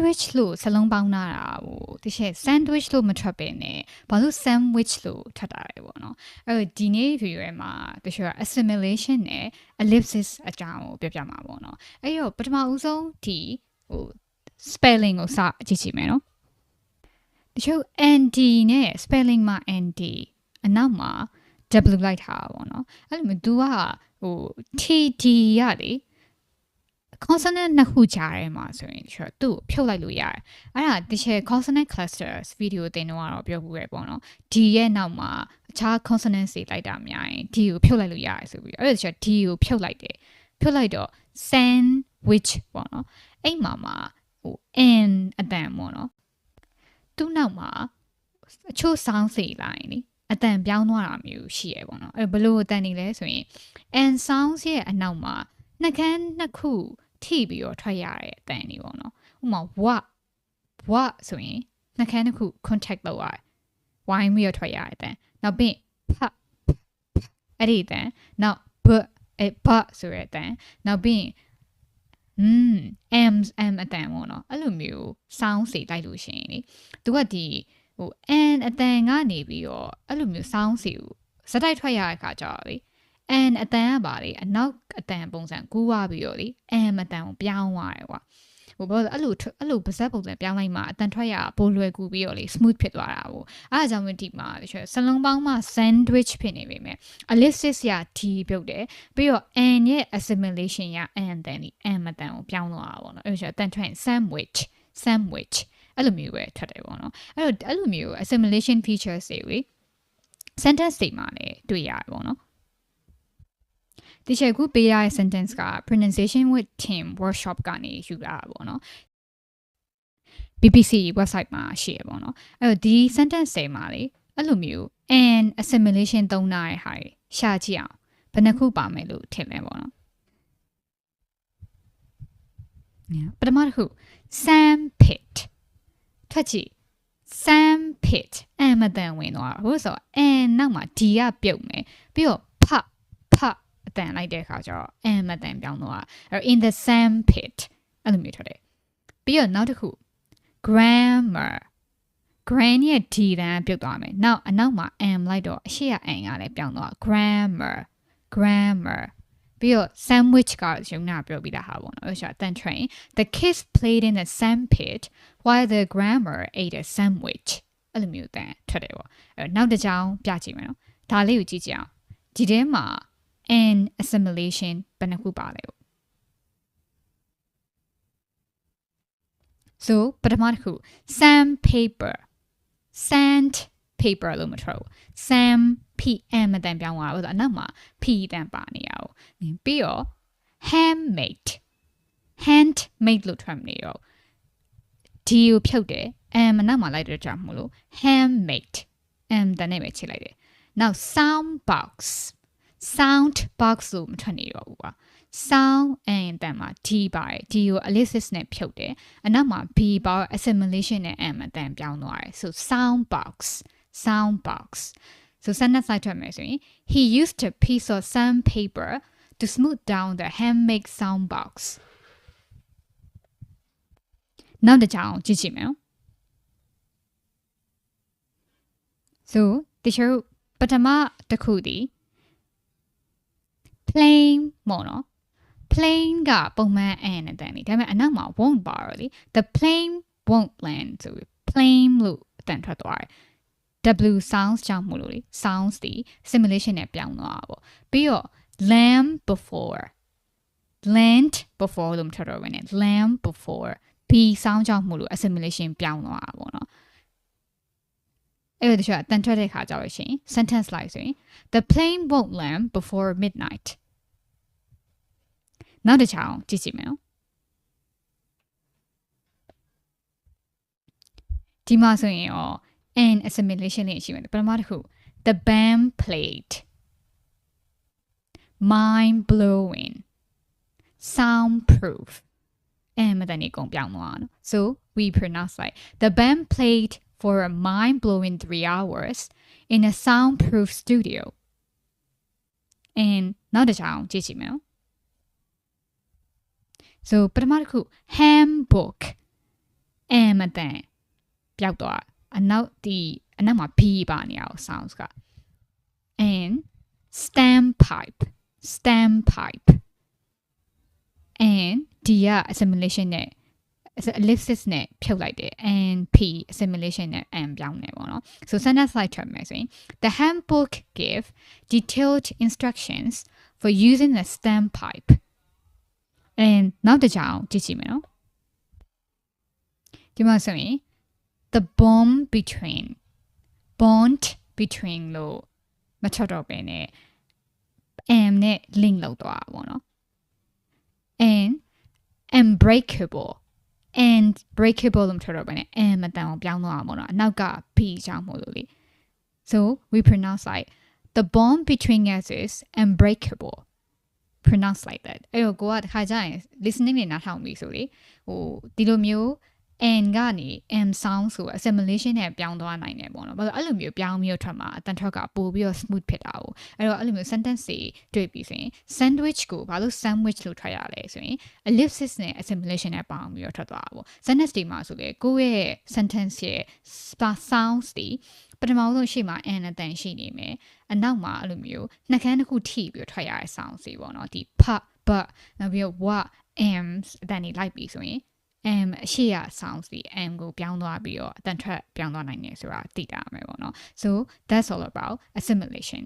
sandwich လို့စလုံးပေါင်းလာတာဟိုတချို့ sandwich လို့မထွက်ပဲနဲ့ဘာလို့ sandwich လို့ထွက်တာလဲပေါ့နော်အဲ့တော့ဒီနေ့ video ရဲ့မှာတချို့ assimilation နဲ့ ellipsis အကြောင်းကိုပြောပြမှာပေါ့နော်အဲ့တော့ပထမဦးဆုံးဒီဟို spelling ကိုစကြည့်ကြည့်မယ်နော်တချို့ nd နဲ့ spelling မှာ nd အနောက်မှာ w လိုက်ထားတာပေါ့နော်အဲ့လိုမျိုး तू ကဟို td ရလေ consonant နှစ်ခုကြားထဲမှာဆိုရင်ကျွန်တော်သူ့ကိုဖြုတ်လိုက်လို့ရတယ်အဲ့ဒါတချို့ consonant clusters video သင်တော့ကတော့ပြောဘူးပဲပေါ့နော် d ရဲ့နောက်မှာအခြား consonant တွေလိုက်တာများရင် d ကိုဖြုတ်လိုက်လို့ရတယ်ဆိုပြီးအဲ့ဒါတချို့ d ကိုဖြုတ်လိုက်တယ်ဖြုတ်လိုက်တော့ sandwich ပေါ့နော်အဲ့မှာမှာဟို n အတန်ပေါ့နော်သူ့နောက်မှာအချို့ sound စီလိုက်နိအတန်ပြောင်းသွားတာမျိုးရှိရပေါ့နော်အဲ့ဘလို့အတန်နေလဲဆိုရင် n sounds ရဲ့အနောက်မှာနှကန်းနှစ်ခု ထိပြီးတော့ထွက်ရတဲ့အတန်တွေပေါ့နော်ဥပမာ what what ဆိုရင်နှကန်းတစ်ခု contact လုပ်ရတယ်ဝိုင်းပြီးတော့ထွက်ရတဲ့အတန်နောက်ပြီး p အဲ့ဒီအတန်နောက် b အဲ့ b ဆိုတဲ့အတန်နောက်ပြီးอืม m m အတန်ပေါ့နော်အဲ့လိုမျိုး sound စီလိုက်လို့ရှိရင်လေသူကဒီဟို n အတန်ကနေပြီးတော့အဲ့လိုမျိုး sound စီကိုစတိုက်ထွက်ရတဲ့အခါကျတော့လေ n အတန်ကပါလေအနောက်အတန်ပုံစံကူးသွားပြီးတော့လေ m အတန်ကိုပြောင်းသွားတယ်ကွာဟိုဘာလို့အဲ့လိုအဲ့လိုပါဇက်ပုံစံပြောင်းလိုက်မှအတန်ထွက်ရပိုလွယ်ကူပြီးတော့လေ smooth ဖြစ်သွားတာပေါ့အားကြောင့်မဒီမှာတချို့စလုံးပေါင်းမှ sandwich ဖြစ်နေပေမဲ့ ellipsis ရ d ပြုတ်တယ်ပြီးတော့ n ရဲ့ assimilation ရ n တန်ဒီ m အတန်ကိုပြောင်းသွားတာပေါ့နော်အဲ့လိုအတန်ထွက် sandwich sandwich အဲ့လိုမျိုးပဲထွက်တယ်ပေါ့နော်အဲ့တော့အဲ့လိုမျိုး assimilation features တွေ sentence တွေမှာလည်းတွေ့ရတယ်ပေါ့နော် ဒီချက်ကူပေးရတဲ့ sentence က pronunciation with team workshop ကနေယူလာတာပေါ့နော် BBC website မှာရှိရပေါ့နော်အဲ့တော့ဒီ sentence တွေမှာလေအဲ့လိုမျိုး and assimilation သုံးတာရဲ့ဟာရှာကြည့်အောင်ဘယ်နှခုပါမယ်လို့ထင်လဲပေါ့နော်ပထမတစ်ခု sandpit ထွက်ကြည့် sandpit အမတန်ဝင်သွားတာဟုတ်ဆို and နောက်မှာ d ကပြုတ်မယ်ပြီးတော့ဖဖ အတန်လိုက်တဲ့အခါကျတော့ m အတန်ပြောင်းသွားအဲ့ in the sand pit အဲ့လိုမျိုးထွက်တယ်ပြီးတော့နောက်တစ်ခု grammar grand ရဲ့ d တန်ပြုတ်သွားမယ်နောက်အနောက်မှာ m လိုက်တော့အရှိရ n ကလည်းပြောင်းသွား grammar grammar ပြီးတော့ sandwich ကရုံနာပြောပြီးတာဟာပေါ့နော်အဲ့ဒါတန် train the kids played in the sand pit while the grammar ate a sandwich အဲ့လိုမျိုးတန်ထွက်တယ်ပေါ့အဲ့နောက်တစ်ကြောင်းပြကြည့်မယ်နော်ဒါလေးကိုကြည့်ကြအောင်ဒီထဲမှာ and assimilation ဘယ်နှခုပါလဲပေါ့ so ပထမတစ်ခု sandpaper sand paper လို့မထွက်ဘူး sam pm အတန်ပြောင်းသွားတာအနောက်မှာ p တန်ပါနေရအောင်ပြီးတော့ handmade handmade လို့ထွက်မနေရောဒီကိုဖြုတ်တယ် m အနောက်မှာလိုက်တဲ့ကြောင့်မလို့ handmade m တန်နဲ့ပဲချိန်လိုက်တယ်နောက် sound box sound box လို့မထွက်နေတော့ဘူးကွာ sound and တန်မှာ d ပါတယ် d ကို ellipsis နဲ့ဖြုတ်တယ်အနောက်မှာ b ပါ assimilation နဲ့ m အတန်ပြောင်းသွားတယ် so sound box sound box so sentence လိုက်ထွက်မယ်ဆိုရင် he used a piece of sandpaper to smooth down the handmade sound box နောက်တစ်ကြောင်ကြည့်ကြည့်မယ် so တချို့ပထမတစ်ခုဒီ plane ပေါ့နော် plane ကပုံမှန် n နဲ့တန်နေဒါပေမဲ့အနောက်မှာ won't ပါတော့လေ the plane won't land ဆိုပြီး plane လို့အတန်ထွက်သွားတယ် W sounds ကြောင့်မို့လို့လေ sounds ဒီ simulation နဲ့ပြောင်းသွားတာပေါ့ပြီးတော့ land before land before လို့မထွက်တော့ဘဲနဲ့ land before B sound ကြောင့်မို့လို့ assimilation ပြောင်းသွားတာပေါ့နော်အဲ့ဒါတချို့အတန်ထွက်တဲ့ခါကြလို့ရှိရင် sentence လိုက်ဆိုရင် the plane won't land before midnight နောက်တစ်ချောင်းကြည့်ကြည့်မယ်နော်ဒီမှာဆိုရင်ရော and assimilation လေးရှိမယ်ပထမတစ်ခု the band played mind blowing soundproof အဲမတန်နေကုန်ပြောင်းသွားနော် so we pronounce like the band played for a mind blowing 3 hours in a soundproof studio and နောက်တစ်ချောင်း ကြည့်ကြည့်မယ်နော် so ပထမတစ်ခု handbook m အတန်ပျောက်သွားအနောက်ဒီအနောက်မှာ b ပါနေအောင် sounds က and stem pipe stem pipe and d က assimilation နဲ့ ellipsis နဲ့ဖြုတ်လိုက်တယ် and p assimilation နဲ့ m ပြောင်းတယ်ပေါ့နော် so sentence like ထွက်မယ်ဆိုရင် the handbook give detailed instructions for using the stem pipe and နောက်တစ်ကြောင်ကြည့်ကြည့်မယ်နော်ဒီမှာဆိုရင် the bond between bond between လို့မချတော့ပဲနဲ့ m နဲ့ link လုပ်သွားတာပေါ့နော် and unbreakable and breakable လို့မချတော့ပဲနဲ့ m မတန်အောင်ပြောင်းသွားတာပေါ့နော်အနောက်က b ကြောင့်မို့လို့လေ so we pronounce like the bond between us is unbreakable pronounce like that အဲ့တော့ကိုကတခါကျရင် listening နဲ့နားထောင်ပြီဆိုလေဟိုဒီလိုမျိုး n ကနေ m sound ဆို assimilation နဲ့ပြောင်းသွားနိုင်တယ်ပေါ့နော်ဘာလို့အဲ့လိုမျိုးပြောင်းမျိုးထွက်မှာအတန်ထွက်ကပို့ပြီးတော့ smooth ဖြစ်တာ哦အဲ့တော့အဲ့လိုမျိုး sentence တွေတွေ့ပြီးဆိုရင် sandwich ကိုဘာလို့ sandwich လို့ထွက်ရလဲဆိုရင် ellipsis နဲ့ assimilation နဲ့ပေါင်းပြီးတော့ထွက်သွားတာပေါ့ sentence တွေမှာဆိုလေကိုယ့်ရဲ့ sentence ရဲ့ sounds တွေ ပထမဆုံးရှေ့မှာ n အတန်ရှိနေမယ်အနောက်မှာအဲ့လိုမျိုးနှက်ခမ်းတစ်ခုထိပြီးတော့ထွက်ရတဲ့ sound တွေပေါ့နော်ဒီ p but နောက်ပြီးတော့ what ams အတန်တွေလိုက်ပြီးဆိုရင် m အရှိရ sounds ဒီ m ကိုပြောင်းသွားပြီးတော့အတန်ထွက်ပြောင်းသွားနိုင်တယ်ဆိုတာသိတာမယ်ပေါ့နော် so that's all about assimilation